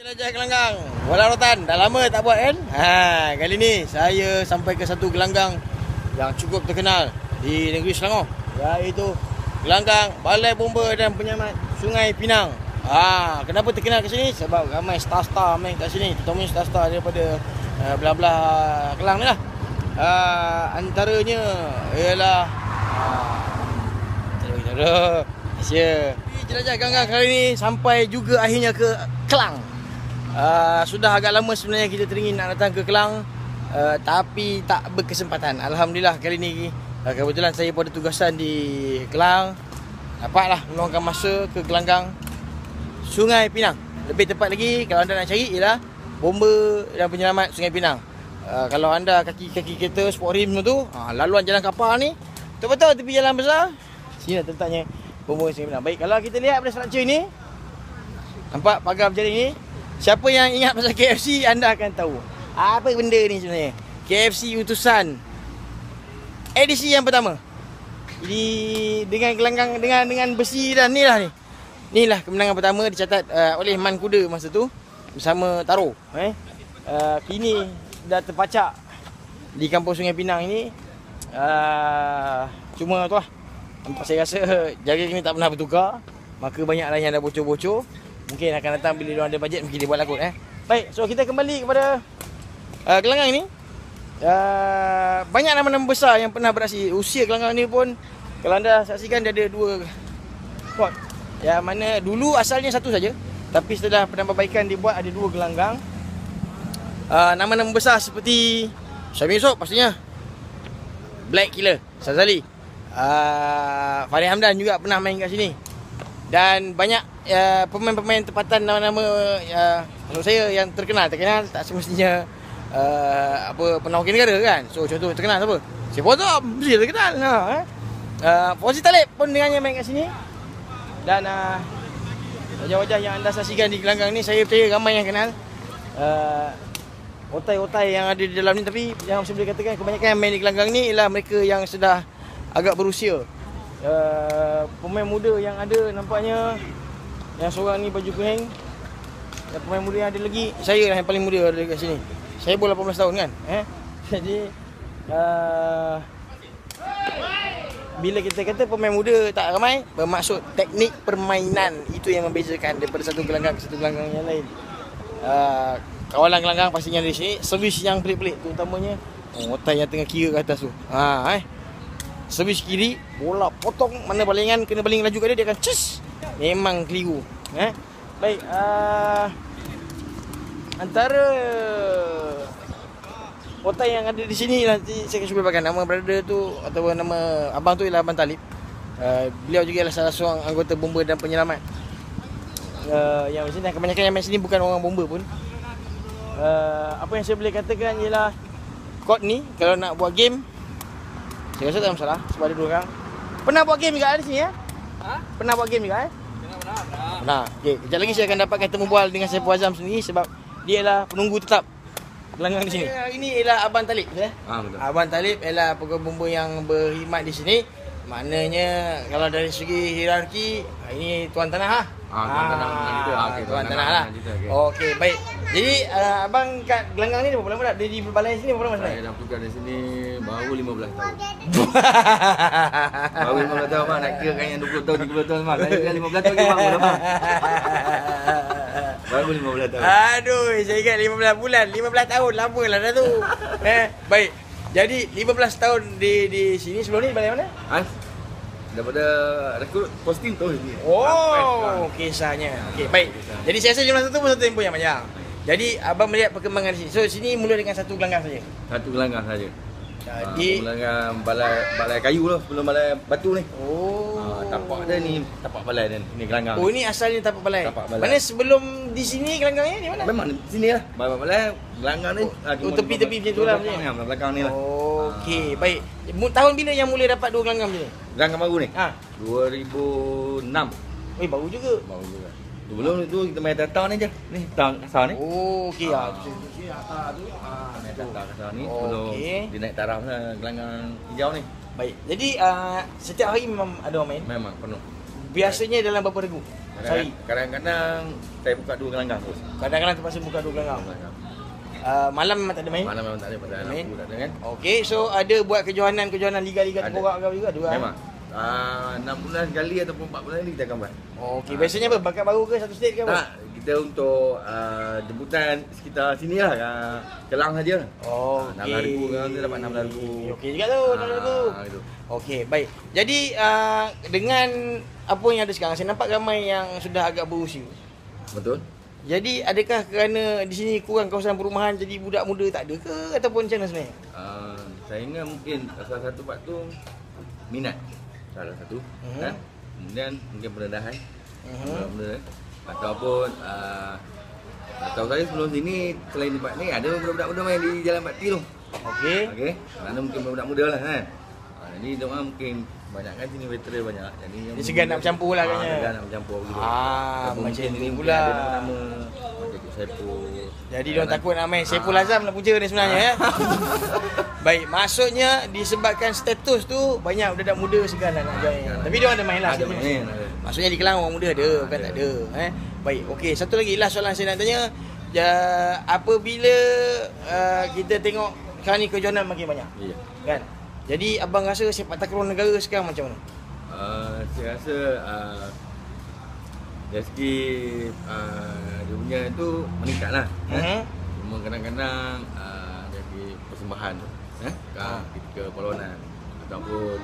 Jelajah gelanggang. Bola rotan. Dah lama tak buat kan? Ha, kali ni saya sampai ke satu gelanggang yang cukup terkenal di negeri Selangor. Iaitu gelanggang Balai Bomba dan Penyelamat Sungai Pinang. Ha, kenapa terkenal ke sini? Sebab ramai star-star main kat sini. Terutamanya star-star daripada uh, belah-belah Kelang ni lah. Uh, antaranya ialah uh, Terima Asia. Jelajah gelanggang kali ni sampai juga akhirnya ke Kelang. Uh, sudah agak lama sebenarnya kita teringin nak datang ke Kelang. Uh, Tapi tak berkesempatan. Alhamdulillah kali ni uh, Kebetulan saya pada tugasan di Kelang. Dapatlah meluangkan masa ke Gelanggang. Sungai Pinang. Lebih tepat lagi kalau anda nak cari ialah Bomba dan penyelamat Sungai Pinang. Uh, Kalau anda kaki-kaki kereta sport rim tu uh, Laluan jalan kapal ni Betul-betul tepi jalan besar Sini lah terletaknya Bomba Sungai Pinang. Baik kalau kita lihat pada struktur ni Nampak pagar berjaring ni Siapa yang ingat pasal KFC anda akan tahu. Apa benda ni sebenarnya? KFC utusan. Edisi yang pertama. Jadi dengan gelanggang dengan dengan besi dan ni lah ni. Inilah kemenangan pertama dicatat uh, oleh Man Kuda masa tu. Bersama Taro eh? uh, Kini dah terpacak di kampung Sungai Pinang ini. Uh, Cuma tu lah. Saya rasa jaga ini tak pernah bertukar. Maka banyaklah yang dah bocor-bocor Mungkin akan datang bila dia ada bajet mungkin dia buat lagu eh. Baik, so kita kembali kepada uh, gelanggang ini. Uh, banyak nama-nama besar yang pernah beraksi. Usia gelanggang ni pun kalau anda saksikan dia ada dua spot. Yang mana dulu asalnya satu saja. Tapi setelah penambahbaikan dibuat ada dua gelanggang. Uh, nama-nama besar seperti Syamil Yusof pastinya. Black Killer, Sazali. Uh, Farid Hamdan juga pernah main kat sini. Dan banyak uh, pemain-pemain tempatan nama-nama uh, maksud saya yang terkenal terkenal tak semestinya uh, apa pernah wakil negara kan. So contoh terkenal siapa? Si Fozom mesti terkenal. Ha eh. Uh, Fauzi Talib pun dengannya main kat sini. Dan uh, wajah-wajah yang anda saksikan di gelanggang ni saya percaya ramai yang kenal. Uh, otai-otai yang ada di dalam ni tapi yang saya boleh katakan kebanyakan yang main di gelanggang ni ialah mereka yang sudah agak berusia uh, pemain muda yang ada nampaknya yang seorang ni baju kuning. Dan pemain muda yang ada lagi. Saya lah yang paling muda ada dekat sini. Saya pun 18 tahun kan eh? Jadi uh, bila kita kata pemain muda tak ramai bermaksud teknik permainan itu yang membezakan daripada satu gelanggang ke satu gelanggang yang lain. Uh, kawalan gelanggang pastinya di sini. Servis yang pelik-pelik terutamanya oh, otai yang tengah kira ke atas tu. Ha eh? Servis kiri bola potong mana balingan kena baling laju kat dia dia akan cus memang keliru eh baik uh, antara otai yang ada di sini nanti saya akan cuba pakai nama brother tu atau nama abang tu ialah abang Talib uh, beliau juga adalah salah seorang anggota bomba dan penyelamat uh, yang di sini kebanyakan yang main sini bukan orang bomba pun uh, apa yang saya boleh katakan ialah kod ni kalau nak buat game saya rasa tak masalah sebab ada dua orang. Pernah buat game juga di sini ya? Ha? Pernah buat game juga eh? Pernah. Okey, kejap lagi saya akan dapatkan temu bual dengan Saiful Azam sendiri sebab dia ialah penunggu tetap gelanggang di sini. Ini ialah Abang Talib, ya? Ah, betul. Abang Talib ialah pegawai bomba yang berkhidmat di sini. Maknanya kalau dari segi hierarki, ini tuan tanah lah. Ah, tuan tanah. Ah, okey, tuan tanah lah. okey. Okey, baik. Jadi uh, abang kat gelanggang ni berapa lama dah? Dia di balai sini berapa lama Saya sebenarnya? dah tukar dari sini baru 15 tahun. Baru 15 tahun mah nak kira kan yang 20 tahun 30 tahun mah. Saya kan 15 tahun lagi baru mah. Baru 15 tahun. Aduh, saya ingat 15 bulan, 15 tahun lama lah dah tu. eh, baik. Jadi 15 tahun di di sini sebelum ni balai mana? Ah. Daripada rekrut posting tu sini. Oh, kisahnya. Okey, baik. Kisah. Jadi saya rasa jumlah satu pun satu tempoh yang panjang. Jadi abang melihat perkembangan di sini. So sini mula dengan satu gelanggang saja. Satu gelanggang saja. Jadi Ah, gelanggang balai balai kayu lah sebelum balai batu ni. oh. Ah, tapak dia ni tapak balai dia. Ni gelanggang. Oh ini asalnya tapak balai. Tapak balai. Mana sebelum di sini gelanggangnya di mana? Memang di sini lah. Balai balai gelanggang ni. ah, oh, cuma tepi-tepi macam tu lah belakang belakang ni lah. Okey, baik. Mu- Tahun bila yang mula dapat dua gelanggang macam ni? Gelanggang baru ni. Ha. 2006 Eh baru juga. baru juga. Sebelum tu kita main tatau ni je. Ni tang kasar ni. Oh, okey ah. Main tatau kasar ni sebelum Okey. dia naik taraf lah gelanggang hijau ni. Baik. Jadi uh, setiap hari memang ada orang main. Memang penuh. Biasanya dalam berapa regu? Sehari. Kadang-kadang saya buka dua gelanggang bos. Kadang-kadang terpaksa buka dua gelanggang. Uh, malam memang tak ada main? Malam memang tak ada pasal Main. tak ada kan. Okey, so ada buat kejohanan-kejohanan liga-liga terkorak ke juga? Ada? Memang. Ah, 6 bulan sekali ataupun 4 bulan sekali kita akan buat. Okey, biasanya apa? Bakat baru ke satu state ke apa? Tak, kita untuk uh, jemputan sekitar sini lah. Uh, Kelang saja. Oh, Ah, 16 ribu kan, kita dapat 16 ribu. Okey juga tu, Ah, 16 ribu. gitu. Okey, baik. Jadi uh, dengan apa yang ada sekarang, saya nampak ramai yang sudah agak berusia. Betul? Jadi adakah kerana di sini kurang kawasan perumahan jadi budak muda tak ada ke ataupun macam mana sebenarnya? Uh, saya ingat mungkin salah satu faktor minat. Salah satu. Mhm. Kan? Kemudian mungkin pendedahan. Mhm. Benda ataupun uh, tahu saya sebelum sini selain tempat ni ada budak-budak muda main di Jalan Bakti tu. Okey. Okey. Kerana mungkin budak muda lah kan. Ha, jadi dia orang mungkin banyak kan sini veteran banyak. Jadi Dia segan nak bercampur lah Ah, katanya. Segan nak bercampur gitu. Ah, Ataupun macam mungkin pula. Ada nama-nama macam Saipul. Jadi dia orang takut nak main Saiful Ah. Azam lah punca ni sebenarnya ya. Baik, maksudnya disebabkan status tu banyak budak muda segan lah nak join. lah. Tapi dia orang ada main lah. Ada main. Maksudnya di Kelang orang muda ada, bukan ada. tak ada. Eh? Baik, okey. Satu lagi last soalan saya nak tanya. Ya, apabila uh, kita tengok sekarang ni kejohanan makin banyak. Ya. Kan? Jadi abang rasa sepak takraw negara sekarang macam mana? Uh, saya rasa uh, dari segi uh, dia punya tu meningkat lah. eh. Mhm. Cuma kadang-kadang persembahan tu. Eh? Ah. Ka, ketika perlawanan ataupun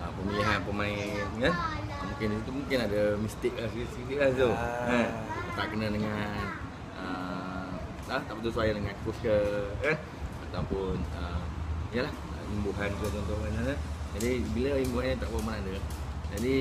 uh, pemilihan pemain kan. Mungkin itu mungkin ada mistik lah sikit-sikit lah tu. Ah. Eh? Tak kena dengan uh, tak, tak betul sesuai dengan coach ke kan. Ataupun uh, yalah imbuhan ke contohnya. Eh? Jadi bila imbuhan tak berapa mana ada. Jadi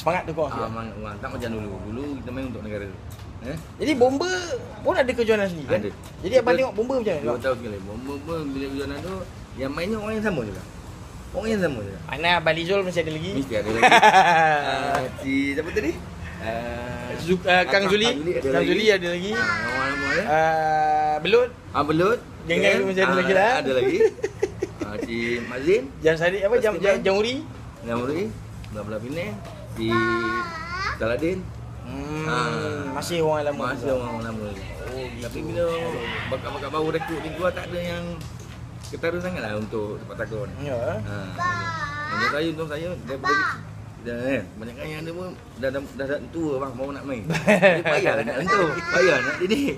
Semangat tu kau. ah, orang, orang tak macam dulu. Dulu kita main untuk negara. Eh? Jadi bomba pun ada kejohanan sendiri kan? Ada. Jadi abang tengok bomba macam mana? Dua tahu sekali. Bomba pun bila kejuaraan tu yang mainnya orang yang sama juga. Orang yang sama juga. Mana Abang Lizul masih ada lagi? Mesti ada lagi. Ah, si siapa tadi? Ah, Zu- uh, Kang Zuli, ada Kang lagi. Zuli ada lagi. Ah, orang lama ada. Uh, Belut, Ah, belut. Kan? tu masih ada Ah, lagi lah. Ada lagi. Ah, si Mazin, Jam Sadi apa jam jam, jam Uri. Namuri, belah-belah Penang, si Saladin. Hmm, Ah. masih orang lama. Masih juga. orang lama. Oh, gitu. Tapi bila bakat-bakat baru rekrut ni keluar tak ada yang ketara sangat lah untuk tempat takraw ni. Ya. Ha. Hanya saya untuk saya daripada dah eh banyakkan yang ada pun dah dah, dah, dah tua bang mau nak main. Jadi payah nak tentu. Payah nak didik.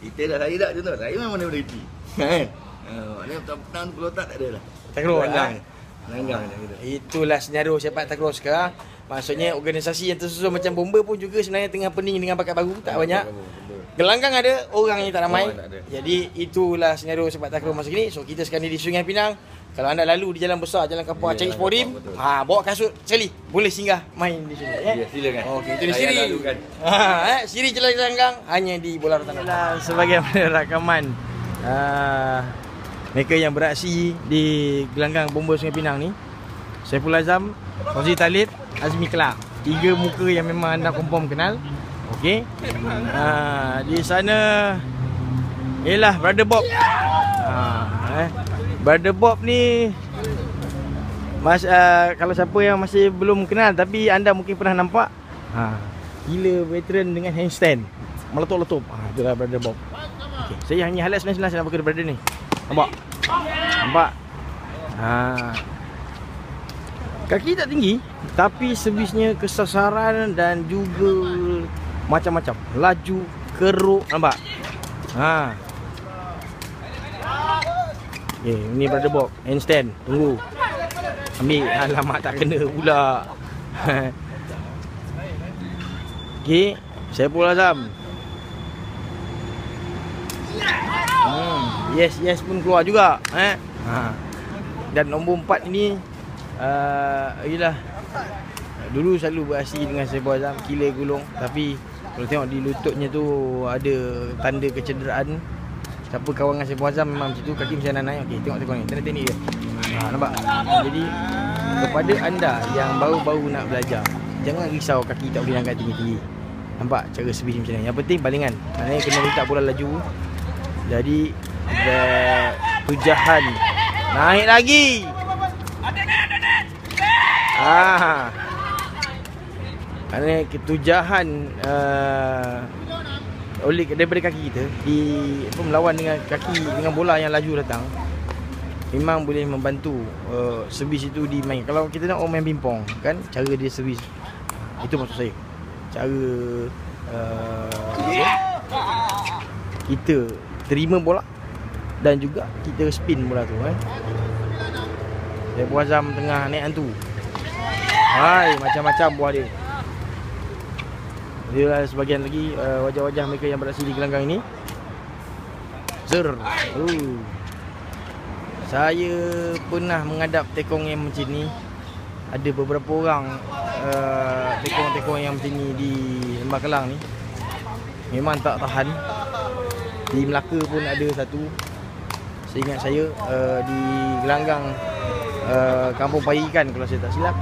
Kita dah saya tak contoh. Saya memang daripada kecil. Kan? Ha, maknanya petang-petang tu kalau tak tak ada lah. Takraw, Langgang. ah. Langgang gitu. Itulah senario sepak takraw sekarang. Maksudnya organisasi yang tersusun macam bomba pun juga sebenarnya tengah pening dengan bakat baru tak banyak. Gelanggang ada, orang yang tak ramai. Orang tak. Jadi itulah senario sepak takraw masa kini. So kita sekarang ni di Sungai Pinang. Kalau anda lalu di jalan besar, jalan kapal Ya, Cari Sporim, ha bawa kasut sekali. Boleh singgah main di sini ya. Ya, silakan. Okey, itu di Siri. lalukan. Ha, eh, Siri Jalan Gelanggang hanya di Bola Rotan. Sebagaimana rakaman uh, mereka yang beraksi di Gelanggang Bomba Sungai Pinang ni. Saiful Azam, Fauzi Talib, Azmi Kelak. Tiga muka yang memang anda confirm kenal. Okey. Uh, di sana ialah Brother Bob. Ha, eh. Brother Bob ni Mas uh, kalau siapa yang masih belum kenal tapi anda mungkin pernah nampak ha gila veteran dengan handstand meletup-letup ha itulah brother Bob okey saya hanya halat sebenarnya nak berkata brother ni nampak nampak ha kaki tak tinggi tapi servisnya kesasaran dan juga macam-macam laju keruk nampak ha Okay, ni brother Bob handstand tunggu Ambil alamak tak kena pula Okay Saya pun Azam hmm. Yes yes pun keluar juga eh? ha. Dan nombor 4 ini uh, Yelah. Dulu selalu beraksi dengan Saiful Azam Kila gulung. Tapi Kalau tengok di lututnya tu Ada tanda kecederaan. Siapa kawan dengan Saiful Azam memang macam tu Kaki macam nak naik. Okey tengok tengok ni Tengok teknik dia. Ha, Nampak? Jadi Kepada anda yang baru-baru nak belajar Jangan risau kaki tak boleh angkat tinggi-tinggi. Nampak cara servis macam ni? Yang penting balingan. Maknanya kena letak bola laju. Jadi the Tujahan. Naik lagi Ah. Kerana ketujahan uh, oleh daripada kaki kita di apa melawan dengan kaki dengan bola yang laju datang memang boleh membantu uh, servis itu dimain. Kalau kita nak orang main pingpong kan cara dia servis itu maksud saya. Cara uh, kita terima bola dan juga kita spin bola tu kan. Dia Azam tengah naik hantu. Hai, macam-macam buah dia. Dia lah sebagian lagi uh, wajah-wajah mereka yang beraksi di gelanggang ini. Zer. Uh. Saya pernah menghadap tekong yang macam ni. Ada beberapa orang uh, tekong-tekong yang macam ni di Lembah Kelang ni. Memang tak tahan. Di Melaka pun ada satu. Seingat saya uh, di gelanggang uh, Kampung Pagi Ikan kalau saya tak silap.